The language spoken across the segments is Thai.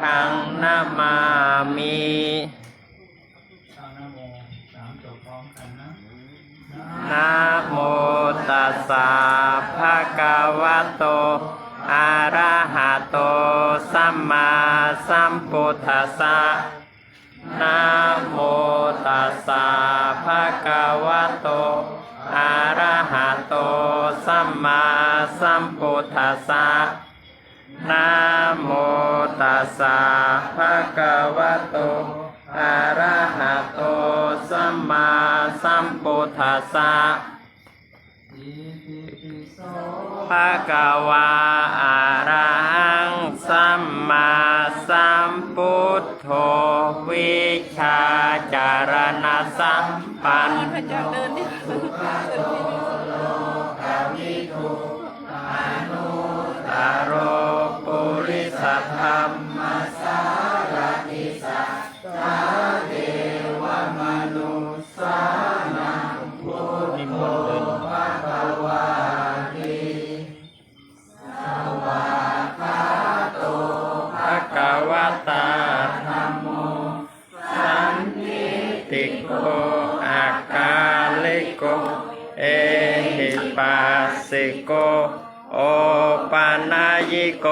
ทังนามามิเอานะโมสามจบพร้อมกันนะนะโมตัสสะภะคะวะโต อะระหะโต สัมมาสัมพุทธัสสะนะโมตัสสะภะคะวะโต อะระหะโต สัมมาสัมพุทธัสสะนะโม ตัสสะภะคะวะโตอะระหะโตสัมมาสัมพุทธัสสะภะคะวะอะระหังสัมมาสัมพุทโธวิชาจารณะสัมปัน ติติโกอาคาลิโก เอหิปัสสิโก โอปานายิโก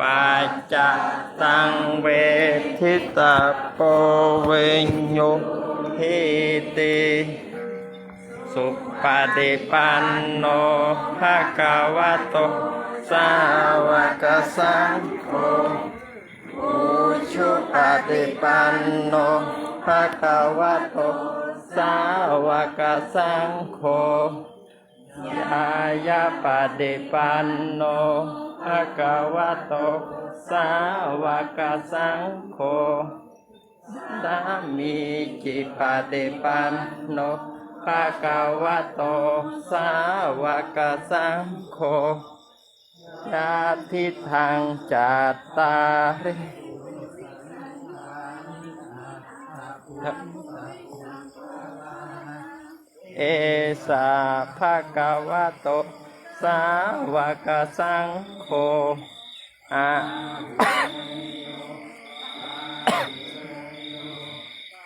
ปัจจตังเวทิตาโปเวญโยหิติสุปฏิปันโนภะคะวะโต สาวกสังโฆอุชุปฏิปันโน ภะคะวะโต สาวกสังโฆยายาปฏิปันโนภะคะวะโต สาวกสังโฆสามีจิปฏิปันโนภะคะวะโต สาวกสังโฆญาติทางจัตตาริ เอสาภะคะวะโต สาวกสังโฆอะ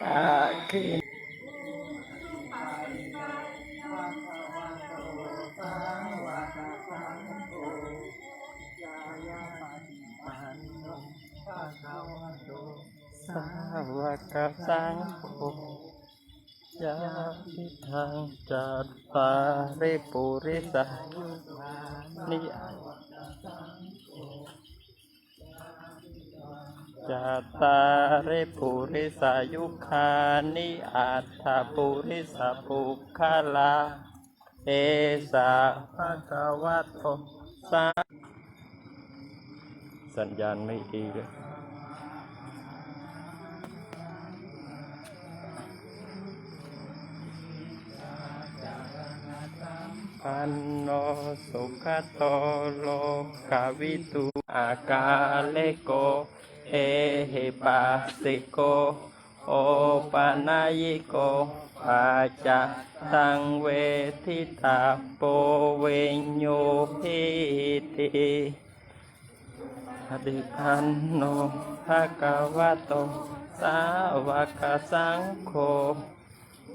อะคิ กสังโฆยาพิทังจัตตาริปุริสานิจัตตาริปุริสายุคานิอัตถปุริสปุคาลาเอสาภะคะวะโตสาสัญญาณไม่ดีเลย ปันโนสุขโตโลกาวิตุอากาเลโก เอหิปัสสิโก โอปานายโกปัจจตังเวทิตาโปเวญโยหิติอดิพันโนภะคะวะโต สาวกสังโฆ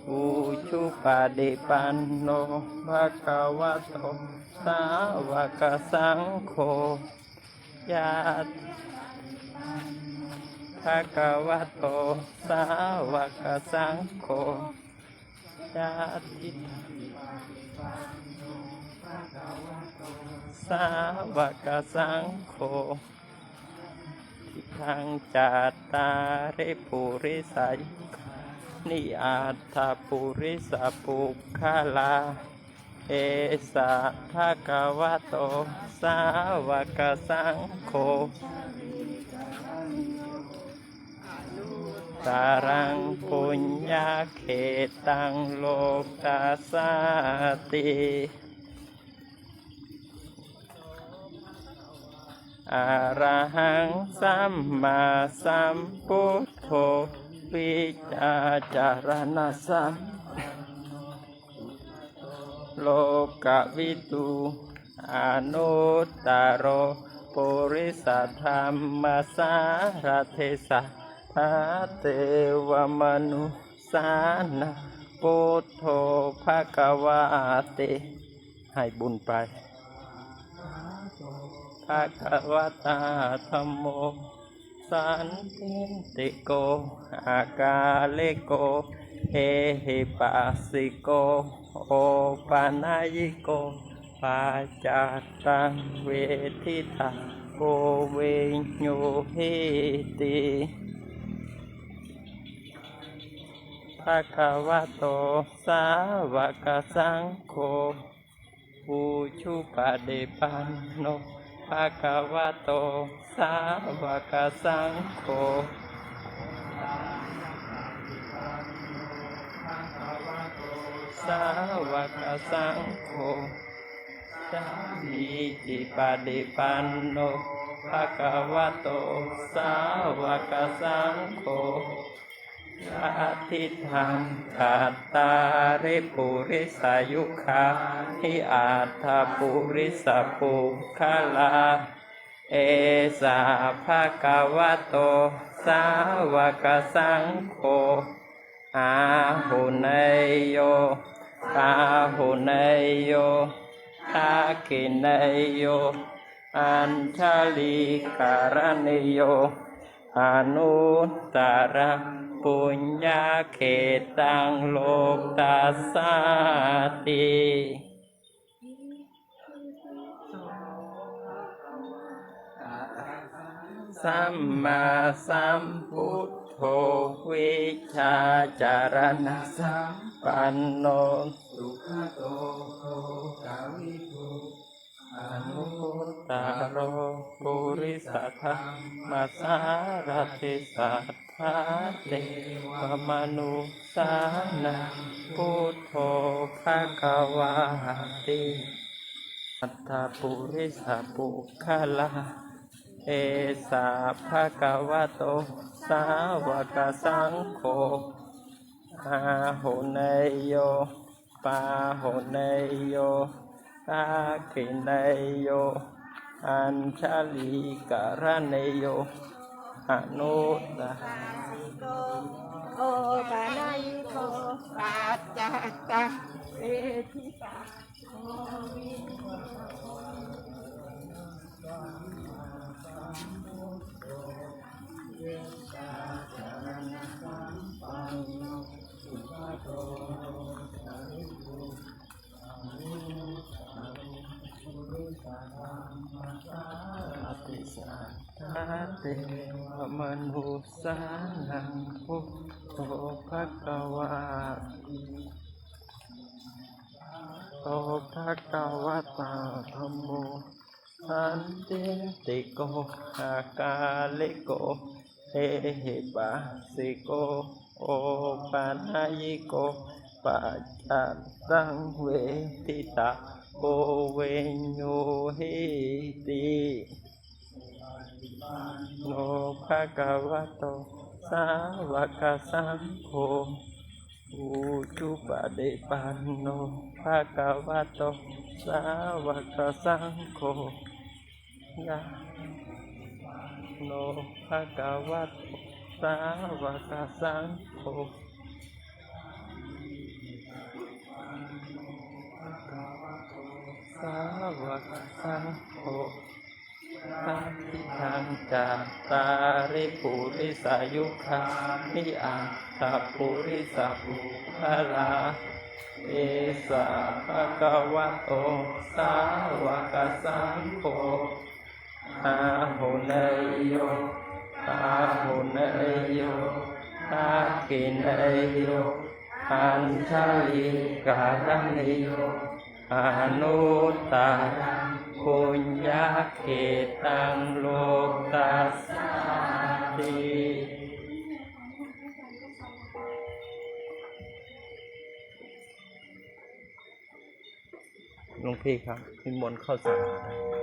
อุชุปาเดปันโนภะคะวะโตสาวกสังโฆญาติภะคะวะโตสาวกสังโฆญาติสาวกสังโฆทิทางจัตตาริปุริสายุ นิอาถาปุริสปุคาลา เอสาภะคะวะโต สาวกสังโฆตารังปุญญาเขตังโลกาสาติอะรหังสัมมาสัมพุทธ วิจาจารณสัมโลกวิตูอนุตตรโรปุริสัทธรรมสารเทสะทาเตวมนุสานะพุทโธภะคะวะเตให้บุญไปภะคะวะตาธัมโม อากาเลโกเอหิปัสสิโกโอปานายิโกปาจาตังเวทิตาโกเวญโยหิติภะคะวะโตสาวกสังโฆปูชุปะเดปันโน ภะคะวะโต สาวกสังโฆสาวกสังโฆสามีจิปะดิปันโนภะคะวะโต สาวกสังโฆาทิฏฐานขาตาริปุริสายุคาทิอาทาปุริสปุคลา เอสาภะคะวะโต สาวกสังโฆอาหุเนยโยอาหุเนยโยอาคิเนยโย อัญชลีการณิโย อนุตตรปุญญาเขตังโลกตัสาติสัมมาสัมพุทโธวิชาจารณะสัมปันโนสุขโตโคกาวิ อนุตตโรปุริสธรรมสารติสัทธาเทวมนุสานังพุทโธภะคะวาติอัตถปุริสปุคลาเอสาภะคะวะโต สาวกสังโฆอาหุเนยโยปาหุเนยโย อาคิเนยโย อัญชลีการะเนโยอนุตตรสิโกโอปานายโกปาจาตังเวทิตาโอวินอ ตวมนุสานังพุทโธภะคะวาติโตภะคะวะตาธัมโมสันติติโกอากาลิโกเอหิปัสสิโกโอปานายิโกปัจจัตตังเวทิตาโกเวญโยหิติ โนภะคะวะโต สาวกสังโฆอุจุปะเดปันโนภะคะวะโต สาวกสังโฆยะโนภะคะวะโต สาวกสังโฆสาวกสังโฆ สังทิทังจากตาริปุริสายุคานิอาตาปุริสาปุคลาเอสาภะคะวะโตสาวกสังโฆอาหุเนยโยอาหุเนยโยอาคิเนยโยอัญชลิการณิโยอนุตตรัง ปุญญาเขตังโลกัสติหลวงพี่ครับนิมนต์เข้าสาร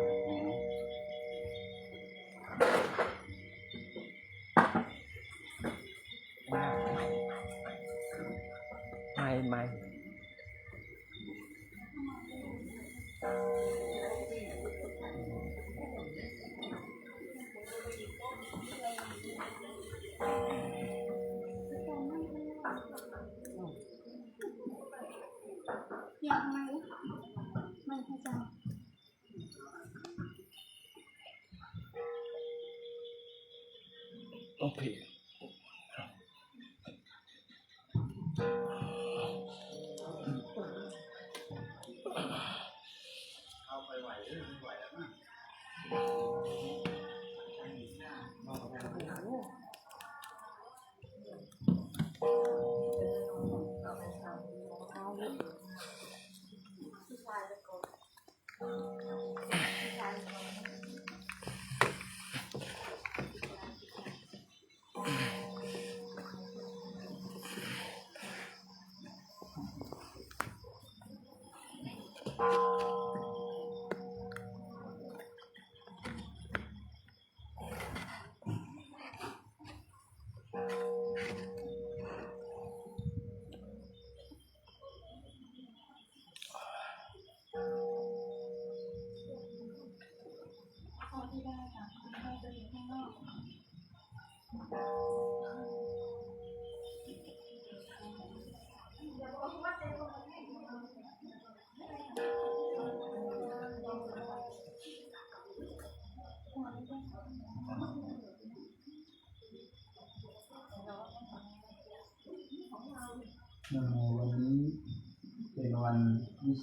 น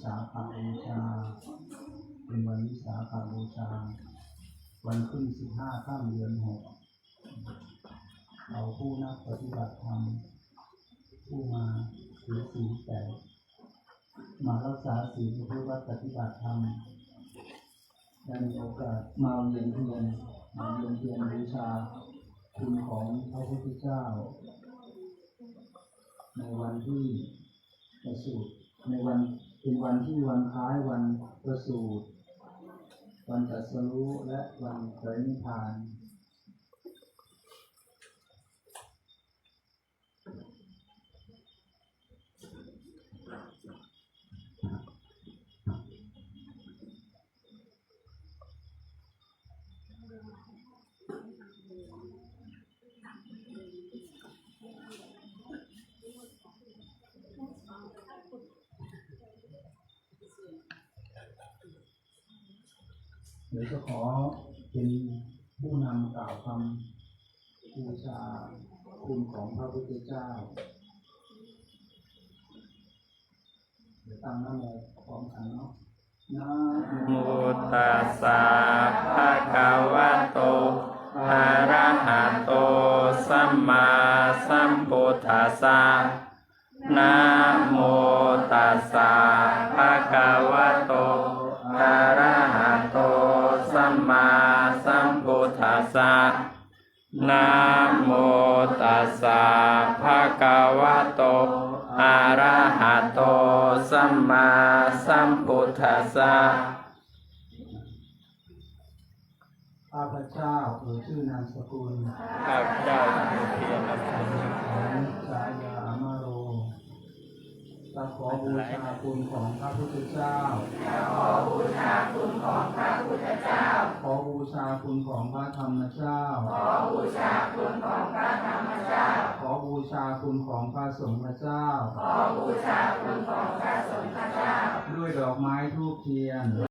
สาขบูชา เป็นวันวิสาขบูชา วันขึ้นสิบห้าข้ามเดือนหกเราผู้นักปฏิบัติธรรมผู้มาถือศีลแปดมารักษาศีลเพื่อว่าปฏิบัติธรรมได้มีโอกาสมาเรียนเทียนมาเรียนเทียนบูชาคุณของพระพุทธเจ้า ในวันที่ประสูติในวัน เป็นวันที่วันคล้ายวันประสูติวันตรัสรู้และวันปรินิพพาน เดี๋ยวจะขอเป็นผู้นำกล่าวคำบูชาคุณของพระพุทธเจ้าเดี๋ยวตั้งน้ำโมพร้อมกันเนาะนะโมตัสสะภะคะวะโตอะระหะโตสัมมาสัมพุทธัสสะนะโมตัสสะภะคะวะโตอะระหะ นะโมตัสสะภะคะวะโต อะระหะโต สัมมาสัมพุทธัสสะข้าพเจ้าเอ่ยชื่อนามสกุล ข้าพเจ้าเพียรนำคุณของชายามาโร จะขอบูชาคุณของพระพุทธเจ้าขอบูชาคุณของพระพุทธเจ้า ขอบูชาคุณของพระธรรมเจ้า ขอบูชาคุณของพระธรรมเจ้า ขอบูชาคุณของพระสงฆ์เจ้า ขอบูชาคุณของพระสงฆ์เจ้า ด้วยดอกไม้ทูบเทียน